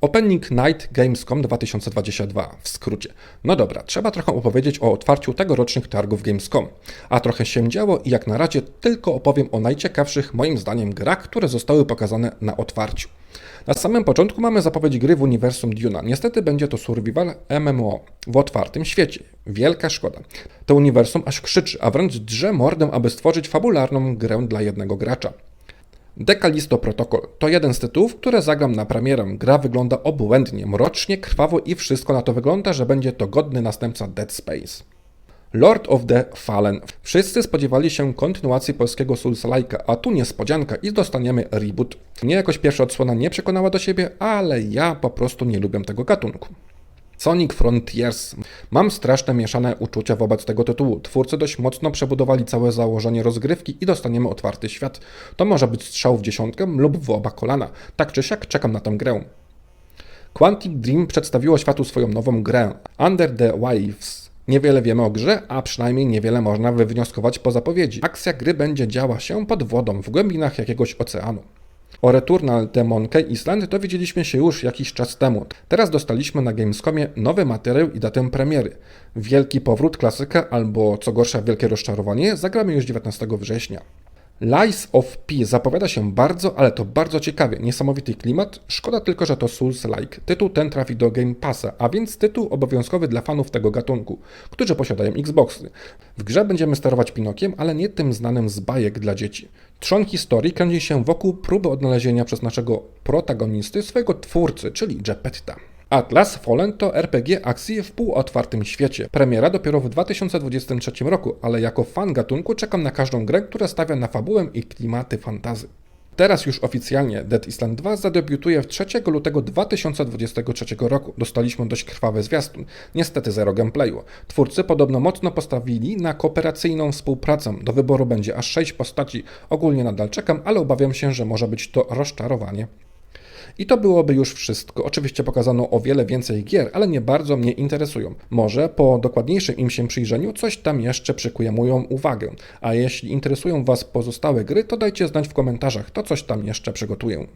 Opening Night Gamescom 2022 w skrócie. No dobra, trzeba trochę opowiedzieć o otwarciu tegorocznych targów Gamescom. A trochę się działo i jak na razie tylko opowiem o najciekawszych moim zdaniem grach, które zostały pokazane na otwarciu. Na samym początku mamy zapowiedź gry w uniwersum Duna. Niestety będzie to survival MMO w otwartym świecie. Wielka szkoda. To uniwersum aż krzyczy, a wręcz drze mordę, aby stworzyć fabularną grę dla jednego gracza. Decalisto Protocol to jeden z tytułów, które zagram na premierę. Gra wygląda obłędnie, mrocznie, krwawo i wszystko na to wygląda, że będzie to godny następca Dead Space. Lord of the Fallen. Wszyscy spodziewali się kontynuacji polskiego Souls-like'a, a tu niespodzianka i dostaniemy reboot. Mnie jakoś pierwsza odsłona nie przekonała do siebie, ale ja po prostu nie lubię tego gatunku. Sonic Frontiers. Mam straszne mieszane uczucia wobec tego tytułu. Twórcy dość mocno przebudowali całe założenie rozgrywki i dostaniemy otwarty świat. To może być strzał w dziesiątkę lub w oba kolana. Tak czy siak czekam na tę grę. Quantic Dream przedstawiło światu swoją nową grę Under the Waves. Niewiele wiemy o grze, a przynajmniej niewiele można wywnioskować po zapowiedzi. Akcja gry będzie działa się pod wodą, w głębinach jakiegoś oceanu. O Returnal The Monkey Island dowiedzieliśmy się już jakiś czas temu. Teraz dostaliśmy na Gamescomie nowy materiał i datę premiery. Wielki powrót klasyka albo co gorsza wielkie rozczarowanie zagramy już 19 września. Lies of P zapowiada się bardzo, ale to bardzo ciekawie. Niesamowity klimat. Szkoda tylko, że to Souls-like. Tytuł ten trafi do Game Passa, a więc tytuł obowiązkowy dla fanów tego gatunku, którzy posiadają Xboxy. W grze będziemy sterować Pinokiem, ale nie tym znanym z bajek dla dzieci. Trzon historii kręci się wokół próby odnalezienia przez naszego protagonisty swojego twórcy, czyli Geppetta. Atlas Fallen to RPG akcji w półotwartym świecie. Premiera dopiero w 2023 roku, ale jako fan gatunku czekam na każdą grę, która stawia na fabułę i klimaty fantazy. Teraz już oficjalnie Dead Island 2 zadebiutuje w 3 lutego 2023 roku. Dostaliśmy dość krwawy zwiastun, niestety zero gameplayu. Twórcy podobno mocno postawili na kooperacyjną współpracę. Do wyboru będzie aż 6 postaci. Ogólnie nadal czekam, ale obawiam się, że może być to rozczarowanie. I to byłoby już wszystko. Oczywiście pokazano o wiele więcej gier, ale nie bardzo mnie interesują. Może po dokładniejszym im się przyjrzeniu coś tam jeszcze przykuje moją uwagę. A jeśli interesują Was pozostałe gry, to dajcie znać w komentarzach, to coś tam jeszcze przygotuję.